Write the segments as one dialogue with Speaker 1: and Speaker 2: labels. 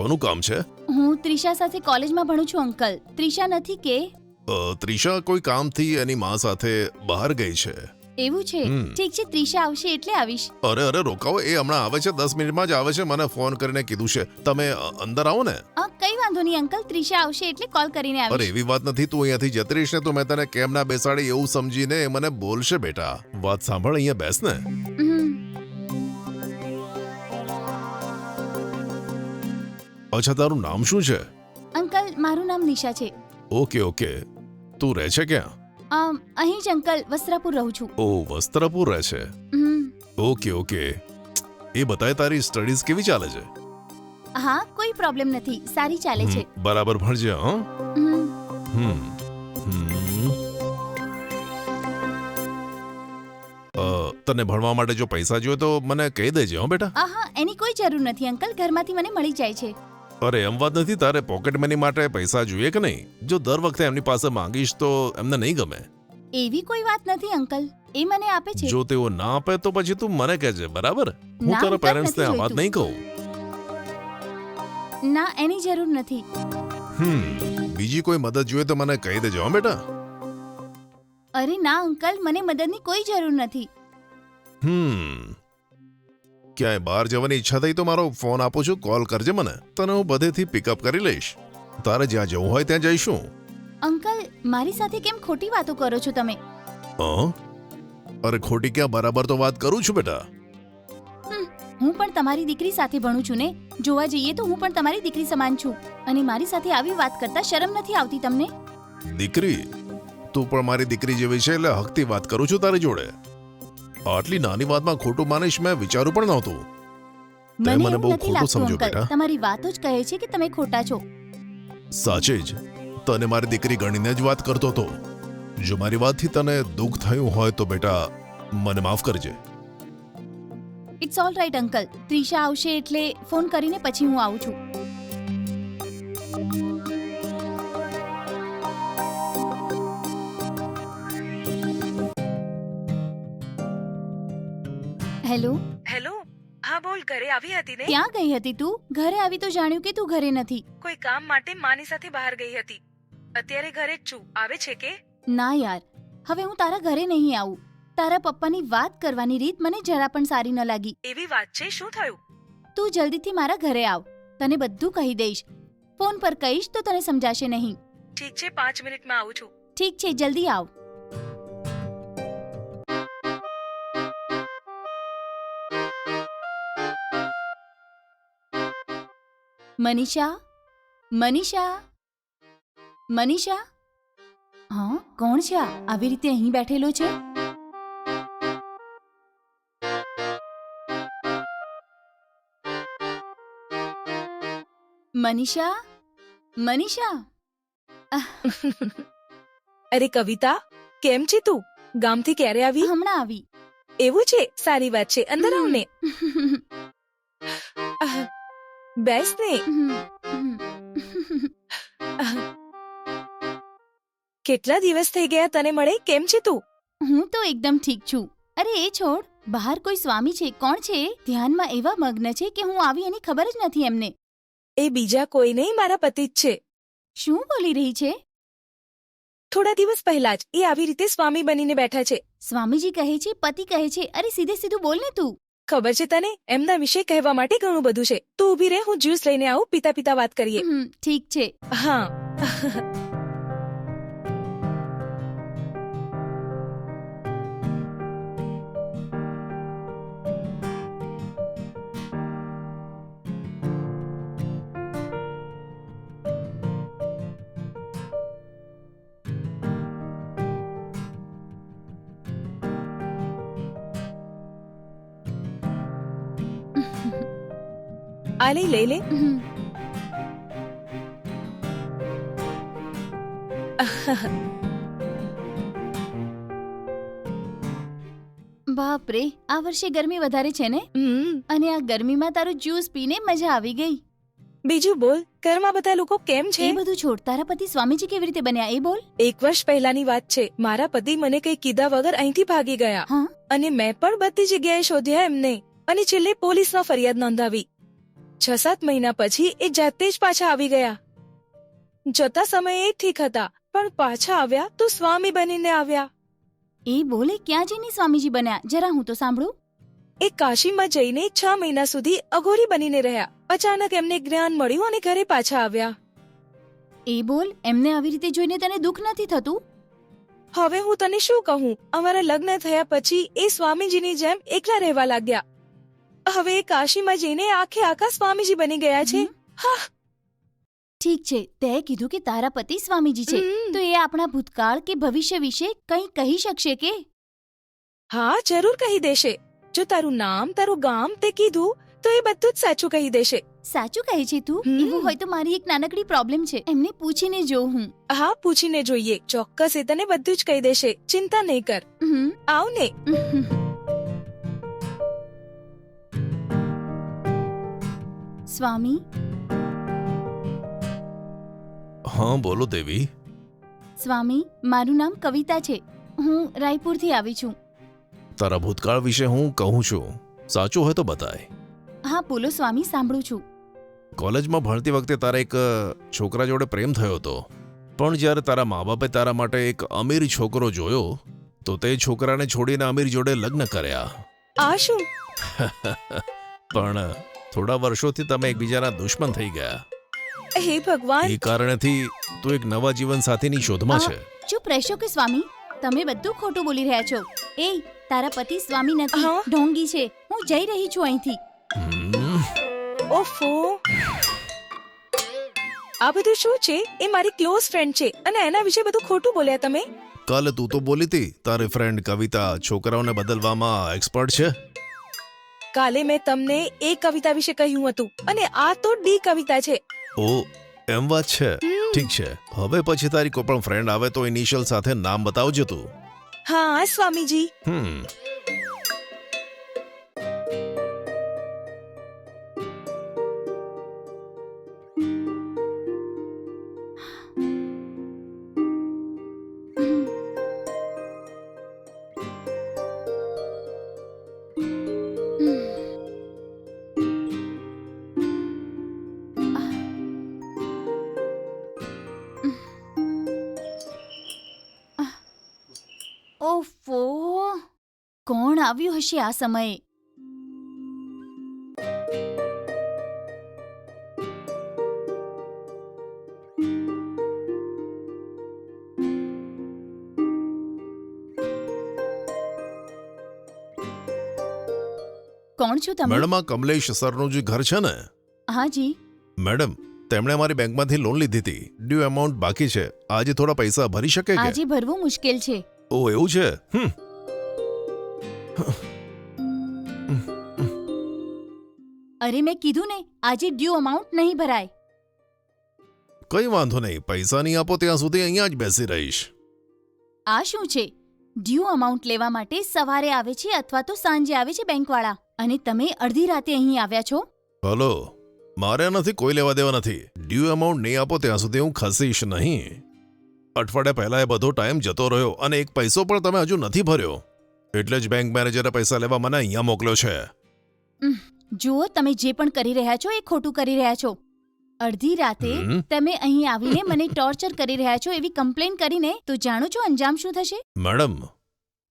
Speaker 1: કોનું કામ છે?
Speaker 2: હું ત્રિશા સાથે કોલેજમાં ભણું છું અંકલ. ત્રિશા નથી કે?
Speaker 1: અ, ત્રિષા કોઈ કામથી એની માં સાથે બહાર ગઈ છે.
Speaker 2: એવું છે?
Speaker 1: હમ.
Speaker 2: ઠીક છે ત્રિશા આવશે એટલે આવીશ.
Speaker 1: અરે અરે રોકાવો એ હમણાં આવે છે દસ મિનિટમાં જ આવે છે. મને ફોન કરીને કીધું છે. તમે અ, અંદર આવો ને.
Speaker 2: અ, કઈ વાંધો નહીં અંકલ. ત્રિશા આવશે એટલે કોલ કરીને
Speaker 1: અરે
Speaker 2: આવીશ.
Speaker 1: એવી વાત નથી. તું અહીંયાથી જતી રહીશ ને તો મેં તને કેમ ના બેસાડી એવું સમજીને એ મને બોલશે બેટા. વાત સાંભળ અહીંયા બેસ ને. અચ્છા તારું નામ શું છે?
Speaker 2: અંકલ મારું નામ નિશા છે.
Speaker 1: Okay okay. તું રહે છે ક્યાં?
Speaker 2: અમ, અહીં જ અંકલ વસ્ત્રાપુર રહું છું.
Speaker 1: ઓ વસ્ત્રાપુર રહે છે?
Speaker 2: હમ.
Speaker 1: Okay okay. એ બતાય તારી સ્ટડીઝ કેવી ચાલે છે?
Speaker 2: હા કોઈ પ્રોબ્લેમ નથી. સારી ચાલે છે.
Speaker 1: હમ, બરાબર ભણજે હં?
Speaker 2: હમ.
Speaker 1: હમ હમ. અ, તને ભણવા માટે જો પૈસા જોઈએ તો મને કહી દેજે હો બેટા?
Speaker 2: આહા હા એની કોઈ જરૂર નથી અંકલ. ઘરમાંથી મને મળી જાય છે.
Speaker 1: અરે એમ વાત નથી? તારે પોકેટ મની માટે પૈસા જોઈએ કે નહીં? જો દર વખતે એમની પાસે માંગીશ તો એમને નહીં ગમે.
Speaker 2: એવી કોઈ વાત નથી અંકલ. એ મને આપે છે.
Speaker 1: જો તેઓ ના આપે તો પછી તું મને કહેજે બરાબર? હું
Speaker 2: ના,
Speaker 1: તારા
Speaker 2: પેરેન્ટ્સ
Speaker 1: પેરેન્ટ્સને આ વાત નહીં કહું.
Speaker 2: ના એની જરૂર નથી.
Speaker 1: હમ બીજી કોઈ મદદ જોઈએ તો મને કહી દેજો હો બેટા.
Speaker 2: અરે ના અંકલ મને મદદની કોઈ જરૂર નથી.
Speaker 1: હમ ક્યાંય બહાર જવાની ઈચ્છા થઈ તો મારો ફોન આપું છું કોલ કરજે મને. તને હું બધેથી પિકઅપ કરી લઈશ. તારે જ્યાં જવું હોય ત્યાં જઈશું.
Speaker 2: અંકલ મારી સાથે કેમ ખોટી વાતો કરો છો તમે?
Speaker 1: હં? અરે ખોટી ક્યાં? બરાબર તો વાત કરું છું બેટા.
Speaker 2: હું પણ તમારી દીકરી સાથે ભણું છું ને. જોવા જઈએ તો હું પણ તમારી દીકરી સમાન છું. અને મારી સાથે આવી વાત કરતા શરમ નથી આવતી તમને?
Speaker 1: દીકરી તું પણ મારી દીકરી જેવી છે એટલે હકથી વાત કરું છું તારી જોડે. આટલી નાની વાતમાં ખોટું માનીશ મેં વિચારું પણ નહોતું. તે
Speaker 2: મને
Speaker 1: બહુ ખોટું સમજો બેટા.
Speaker 2: તમારી વાતો જ કહે છે કે તમે ખોટા છો.
Speaker 1: સાચે જ. તને મારી દીકરી ગણીને જ વાત કરતો હતો. જો મારી વાતથી તને દુઃખ થયું હોય તો બેટા મને માફ કરજે.
Speaker 2: It's all right uncle. Trisha આવશે એટલે ફોન કરીને પછી હું આવું છું. હેલો?
Speaker 3: હેલો? હા બોલ ઘરે આવી હતી ને?
Speaker 2: ક્યાં ગઈ હતી તું? ઘરે આવી તો જાણ્યું કે તું ઘરે નથી.
Speaker 3: કોઈ કામ માટે માની સાથે બહાર ગઈ હતી. અત્યારે ઘરે જ છું. આવે છે કે?
Speaker 2: ના યાર. હવે હું તારા ઘરે નહીં આવું. તારા પપ્પાની વાત કરવાની રીત મને જરા પણ સારી ન લાગી.
Speaker 3: એવી વાત છે? શું થયું?
Speaker 2: તું જલ્દીથી મારા ઘરે આવ. તને બધું કહી દઈશ. ફોન પર કહીશ તો તને સમજાશે નહીં.
Speaker 3: ઠીક છે પાંચ મિનિટમાં આવું છું.
Speaker 2: ઠીક છે જલ્દી આવ. મનીષા? મનીષા? મનીષા? હા કોણ છે આ? આવી રીતે અહીં બેઠેલો છે? મનીષા? મનીષા?
Speaker 3: અરે કવિતા કેમ છે તું? ગામથી ક્યારે આવી?
Speaker 2: હમણાં આવી.
Speaker 3: એવું છે? સારી વાત છે. અંદર આવ ને આહ, બેસ ને આહ. કેટલા દિવસ થઈ ગયા તને મળે? કેમ છે તું?
Speaker 2: હું તો એકદમ ઠીક છું. અરે એ છોડ બહાર કોઈ સ્વામી છે કોણ છે? ધ્યાનમાં એવા મગ્ન છે કે હું આવી એની ખબર જ નથી એમને.
Speaker 3: એ બીજા કોઈ નહીં મારા પતિ જ છે.
Speaker 2: શું બોલી રહી છે?
Speaker 3: થોડા દિવસ પહેલા જ એ આવી રીતે સ્વામી બનીને બેઠા છે.
Speaker 2: સ્વામીજી કહે છે પતિ કહે છે અરે સીધે સીધું બોલ ને તું.
Speaker 3: ખબર છે તને? એમના વિશે કહેવા માટે ઘણું બધું છે. તું ઊભી રહે હું જ્યુસ લઈને આવું પિતા પિતા વાત કરીએ.
Speaker 2: ઠીક છે.
Speaker 3: હા. આ લઈ લઈ લે
Speaker 2: બાપ રે આ વર્ષે ગરમી વધારે છે ને? અને આ ગરમીમાં તારું જ્યુસ પીને મજા આવી ગઈ.
Speaker 3: બીજું બોલ ઘરમાં બધા લોકો કેમ છે?
Speaker 2: એ બધું છોડ તારા પતિ સ્વામીજી કેવી રીતે બન્યા એ બોલ.
Speaker 3: એક વર્ષ પહેલાની વાત છે મારા પતિ મને કઈ કીધા વગર અહીંથી ભાગી ગયા. અને મેં પણ બધી જગ્યાએ શોધ્યા એમને. અને છેલ્લે પોલીસમાં ફરિયાદ નોંધાવી. છ સાત મહિના પછી એ જાતે જ પાછા આવી ગયા. જતા સમયે એ ઠીક હતા પણ પાછા આવ્યા તો સ્વામી બનીને આવ્યા.
Speaker 2: એ બોલે ક્યાં જઈને સ્વામીજી બન્યા? જરા હું તો સાંભળું.
Speaker 3: એ કાશીમાં જઈને છ મહિના સુધી અઘોરી બનીને રહ્યા. અચાનક એમને જ્ઞાન મળ્યું અને ઘરે પાછા આવ્યા.
Speaker 2: એ બોલ એમને આવી રીતે જોઈને તને દુઃખ નથી થતું?
Speaker 3: હવે હું તને શું કહું? અમારા લગ્ન થયા પછી એ સ્વામીજીની જેમ એકલા રહેવા લાગ્યા. હવે એ કાશીમાં જઈને આખે આખા સ્વામીજી બની ગયા છે?
Speaker 2: ઠીક છે તે કીધું કે તારા પતિ સ્વામીજી છે. તો એ આપણા ભૂતકાળ કે ભવિષ્ય વિશે કંઈ કહી શકશે કે?
Speaker 3: હા જરૂર કહી દેશે. જો તારું નામ તારું ગામ તે કીધું તો એ બધું જ સાચું કહી દેશે.
Speaker 2: સાચું કહે છે તું? એવું હોય તો મારી એક નાનકડી પ્રોબ્લેમ છે. એમને પૂછીને જોઉં હું.
Speaker 3: હા પૂછીને જોઈએ. ચોક્કસ એ તને બધું જ કહી દેશે. ચિંતા નહીં કર. આવ ને
Speaker 2: સ્વામી?
Speaker 1: હા બોલો દેવી.
Speaker 2: સ્વામી મારું નામ કવિતા છે. હું રાયપુરથી આવી છું.
Speaker 1: તારા ભૂતકાળ વિશે હું કહું છું. સાચું હોય તો બતાય.
Speaker 2: હા બોલો સ્વામી સાંભળું છું.
Speaker 1: કોલેજમાં ભણતી વખતે તારા એક છોકરા જોડે પ્રેમ થયો હતો. પણ જ્યારે તારા મા બાપે તારા માટે એક અમીર છોકરો જોયો તો તે છોકરાને છોડીને અમીર જોડે લગ્ન કર્યા.
Speaker 3: આ શું?
Speaker 1: પણ થોડા વર્ષોથી તમે એકબીજાના દુશ્મન થઈ ગયા.
Speaker 3: હે ભગવાન!
Speaker 1: એ કારણેથી તું એક નવા જીવન સાથીની શોધમાં છે.
Speaker 2: ચૂપ રહેશો કે સ્વામી? તમે બધું ખોટું બોલી રહ્યા છો. એ તારા પતિ સ્વામી નથી. ઢોંગી છે. હું જઈ રહી છું અહીંથી.
Speaker 3: ઓફો. આ બધું શું છે? એ મારી ક્લોઝ ફ્રેન્ડ છે. અને એના વિશે બધું ખોટું બોલ્યા તમે?
Speaker 1: કાલે તું તો બોલી હતી તારી ફ્રેન્ડ કવિતા છોકરાઓને બદલવામાં એક્સપર્ટ છે?
Speaker 3: કાલે મેં તમને એ કવિતા વિશે કહ્યું હતું અને આ તો ડી કવિતા છે.
Speaker 1: ઓ એમ વાત છે? ઠીક છે. હવે પછી તારી કોઈ પણ ફ્રેન્ડ આવે તો ઇનિશિયલ સાથે નામ બતાવજો તું.
Speaker 3: હા સ્વામીજી.
Speaker 1: હમ.
Speaker 2: ઓફો! કોણ આવ્યું હશે આ સમયે? કોણ છો તમે?
Speaker 1: મેડમ આ કમલેશ સરનું જે ઘર છે ને?
Speaker 2: હા જી.
Speaker 1: મેડમ તેમણે અમારી બેંકમાંથી લોન લીધી હતી. ડ્યુ અમાઉન્ટ બાકી છે. આજે થોડા પૈસા ભરી શકે કે?
Speaker 2: આજે ભરવું મુશ્કેલ છે.
Speaker 1: ઓ એવું છે? હમ.
Speaker 2: અરે મેં કીધું ને આજે ડ્યુ અમાઉન્ટ નહીં ભરાય.
Speaker 1: કઈ વાંધો નહીં પૈસા નહીં આપો ત્યાં સુધી અહીંયા જ બેસી રહીશ.
Speaker 2: આ શું છે? ડ્યુ અમાઉન્ટ લેવા માટે સવારે આવે છે અથવા તો સાંજે આવે છે બેંકવાળા? અને તમે અડધી રાતે અહીં આવ્યા છો?
Speaker 1: હલો મારે નથી કોઈ લેવા દેવા નથી. ડ્યુ અમાઉન્ટ નહીં આપો ત્યાં સુધી હું ખસીશ નહીં. અઠવાડિયા પહેલા એ બધો ટાઈમ જતો રહ્યો અને એક પૈસો પણ તમે હજુ નથી ભર્યો. એટલે જ બેંક મેનેજરે પૈસા લેવા મને અહીંયા મોકલ્યો છે.
Speaker 2: જુઓ તમે જે પણ કરી રહ્યા છો એ ખોટું કરી રહ્યા છો. અડધી રાતે તમે અહીં આવીને મને ટોર્ચર કરી રહ્યા છો એવી કમ્પ્લેન કરીને તો જાણો છો અંજામ શું થશે?
Speaker 1: મેડમ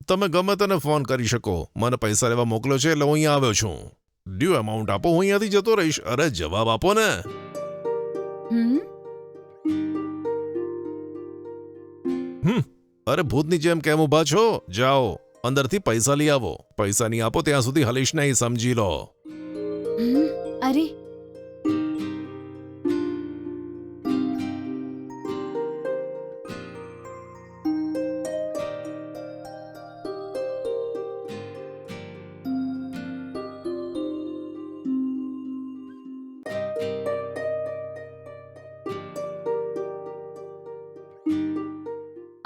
Speaker 1: તમે ગમે તેને ફોન કરી શકો. મને પૈસા લેવા મોકલ્યો છે એટલે હું અહીંયા આવ્યો છું. ડ્યુ અમાઉન્ટ આપો હું અહીંયાથી જતો રહીશ. અરે જવાબ આપો ને.
Speaker 2: હમ?
Speaker 1: અરે ભૂતની જેમ કેમ ઊભા છો? જાઓ, અંદરથી પૈસા લઈ આવો. પૈસા નહીં આપો, ત્યાં સુધી હલીશ નહીં, સમજી લો.
Speaker 2: અરે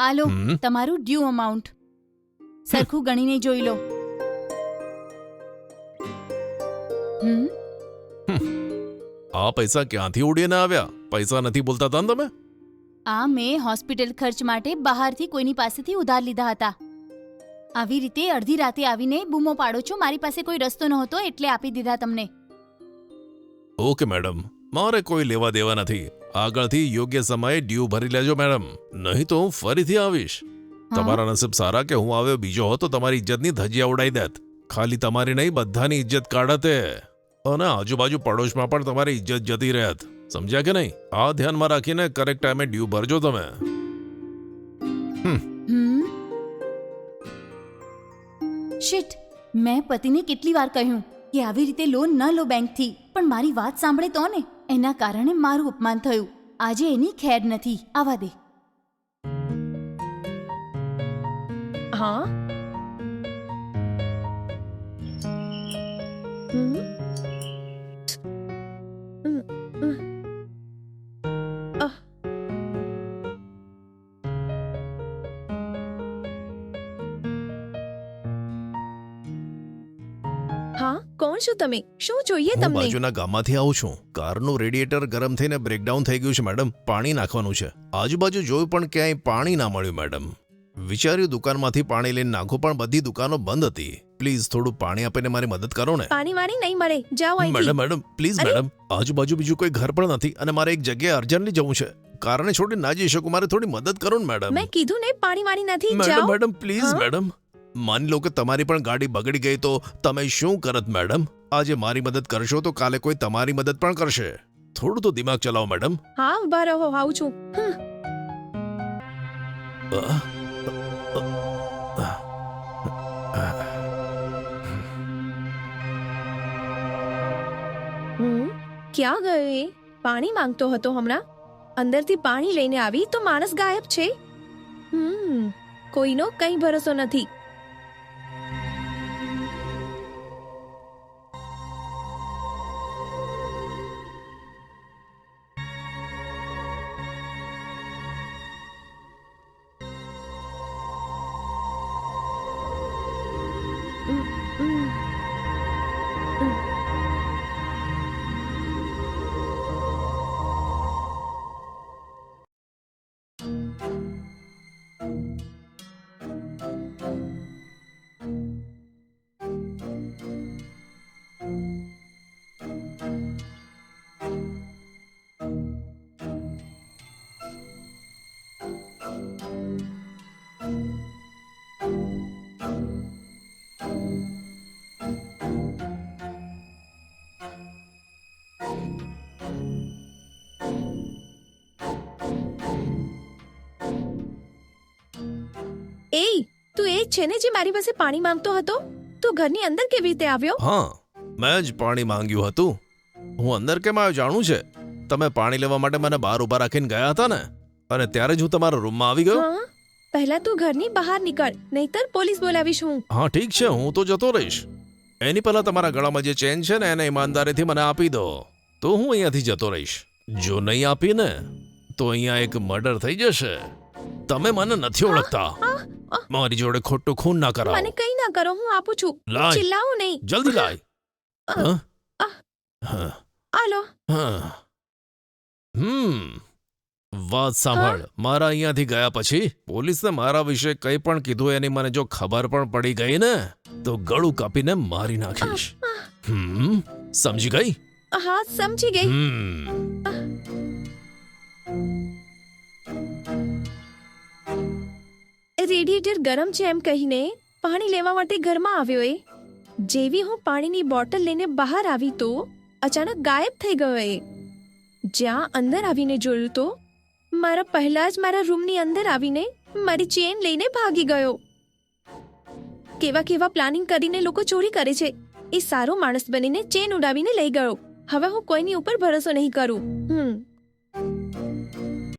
Speaker 2: આલો
Speaker 1: હમ?
Speaker 2: તમારું ડ્યુ અમાઉન્ટ સરખું ગણીને જોઈ લો. હમ.
Speaker 1: આ પૈસા ક્યાંથી ઉડીને આવ્યા? પૈસા નથી બોલતા હતા ને તમે?
Speaker 2: આ મેં હોસ્પિટલ ખર્ચ માટે બહારથી કોઈની પાસેથી ઉધાર લીધા હતા. આવી રીતે અડધી રાતે આવીને બૂમો પાડો છો મારી પાસે કોઈ રસ્તો નહોતો એટલે આપી દીધા તમને.
Speaker 1: ઓકે મેડમ મારે કોઈ લેવા દેવા નથી. આગળથી યોગ્ય સમયે ડ્યુ ભરી લેજો મેડમ. નહીં તો હું ફરીથી આવીશ. તમારા નસીબ સારા કે હું આવ્યો બીજો હતો તમારી ઇજ્જતની ધજિયા ઉડાઈ દેત. ખાલી તમારી નહીં બધાની ઇજ્જત કાઢતે અને આજુબાજુ પડોશમાં પણ તમારી ઇજ્જત જતી રહેત. સમજ્યા કે નહીં? આ ધ્યાનમાં રાખીને કરેક્ટ ટાઈમે ડ્યુ ભરજો તમે.
Speaker 2: શિટ મેં પતિને કેટલી વાર કહ્યું કે આવી રીતે લોન ન લો બેંકથી પણ મારી વાત સાંભળે તો ને. એના કારણે મારું અપમાન થયું. આજે એની ખેર નથી. આવા દે.
Speaker 4: હા? હમ? કોણ છો તમે? શું જોઈએ
Speaker 1: હું
Speaker 4: તમને?
Speaker 1: બાજુના ગામમાંથી આવું છું. કારનું રેડિએટર ગરમ થઈને બ્રેકડાઉન થઈ ગયું છે મેડમ. પાણી નાખવાનું છે. આજુબાજુ જોયું પણ ક્યાંય પાણી ના મળ્યું મેડમ. વિચાર્યું દુકાનમાંથી પાણી લઈને નાખો પણ બધી દુકાનો બંધ હતી. પ્લીઝ થોડું પાણી આપીને મારી મદદ કરો ને.
Speaker 4: પાણી વાણી નહીં મળે. જાઓ
Speaker 1: મેડમ
Speaker 4: અહીંથી.
Speaker 1: મેડમ પ્લીઝ
Speaker 4: અરે!
Speaker 1: મેડમ. આજુબાજુ બીજું કોઈ ઘર પણ નથી અને મારે એક જગ્યાએ અર્જન્ટલી જવું છે. કારણે છોડી ના જઈ શકું. મારે થોડી મદદ કરો ને મેડમ.
Speaker 4: મેં કીધું ને પાણી વાણી નથી.
Speaker 1: મેડમ
Speaker 4: જાઓ.
Speaker 1: મેડમ પ્લીઝ
Speaker 4: હા?
Speaker 1: મેડમ. માની લો કે તમારી પણ ગાડી બગડી ગઈ તો તમે શું કરત, મેડમ? આજે મારી મદદ કરશો તો કાલે કોઈ તમારી મદદ પણ કરશે. થોડું તો દિમાગ ચલાવો, મેડમ.
Speaker 4: હા, ઊભા રહો, આવું છું. ક્યાં ગયો એ? પાણી માંગતો હતો હમણાં. અંદરથી પાણી લઈને આવી તો માણસ ગાયબ છે. હમ, કોઈનો કંઈ ભરોસો નથી. છે ને જે મારી પાસે પાણી માંગતો હતો? તું ઘરની અંદર કેવી રીતે આવ્યો?
Speaker 1: હા મેં જ પાણી માંગ્યું હતું. હું અંદર કેમ આવ્યો જાણું છે? તમે પાણી લેવા માટે મને બહાર ઊભા રાખીને ગયા હતા ને? અને ત્યારે જ હું તમારા રૂમમાં આવી ગયો?
Speaker 4: હા પહેલા તું ઘરની બહાર નીકળ નહીતર પોલીસ બોલાવીશ હું.
Speaker 1: હા ઠીક છે હું તો જતો રહીશ. એની પહેલા તમારા ગળામાં જે ચેન છે ને એને ઈમાનદારીથી મને આપી દો. તો હું અહીંયાથી જતો રહીશ. જો નહીં આપીને તો અહીંયા એક મર્ડર થઈ જશે. તમે મને નથી ઓળખતા. મારી જોડે ખોટું ખૂન ના કરાવો.
Speaker 4: મને કઈ ના કરો હું આપું છું.
Speaker 1: લાય.
Speaker 4: ચિલ્લાવું નહીં.
Speaker 1: જલ્દી લાય.
Speaker 4: અ, અ.
Speaker 1: હા,
Speaker 4: આલો
Speaker 1: હા. હમ. વાત સાંભળ. મારા અહીંયાથી ગયા પછી પોલીસને મારા વિશે કંઈ પણ કીધું એની મને જો ખબર પણ પડી ગઈ ને તો ગળું કાપીને મારી નાખીશ. હમ. સમજી ગઈ?
Speaker 4: હા સમજી ગઈ.
Speaker 1: હમ.
Speaker 4: રેડિયેટર ગરમ છે એમ કહીને પાણી લેવા માટે ઘરમાં આવ્યો એ. જેવી હું પાણીની બોટલ લઈને બહાર આવી તો અચાનક ગાયબ થઈ ગયો એ. જ્યાં અંદર આવીને જોયું તો મારા પહેલા જ મારા રૂમની અંદર આવીને મારી ચેન લઈને ભાગી ગયો. કેવા કેવા પ્લાનિંગ કરીને લોકો ચોરી કરે છે. એ સારો માણસ બનીને ચેન ઉડાવીને લઈ ગયો. હવે હું કોઈની ઉપર ભરોસો નહીં કરું. હમ.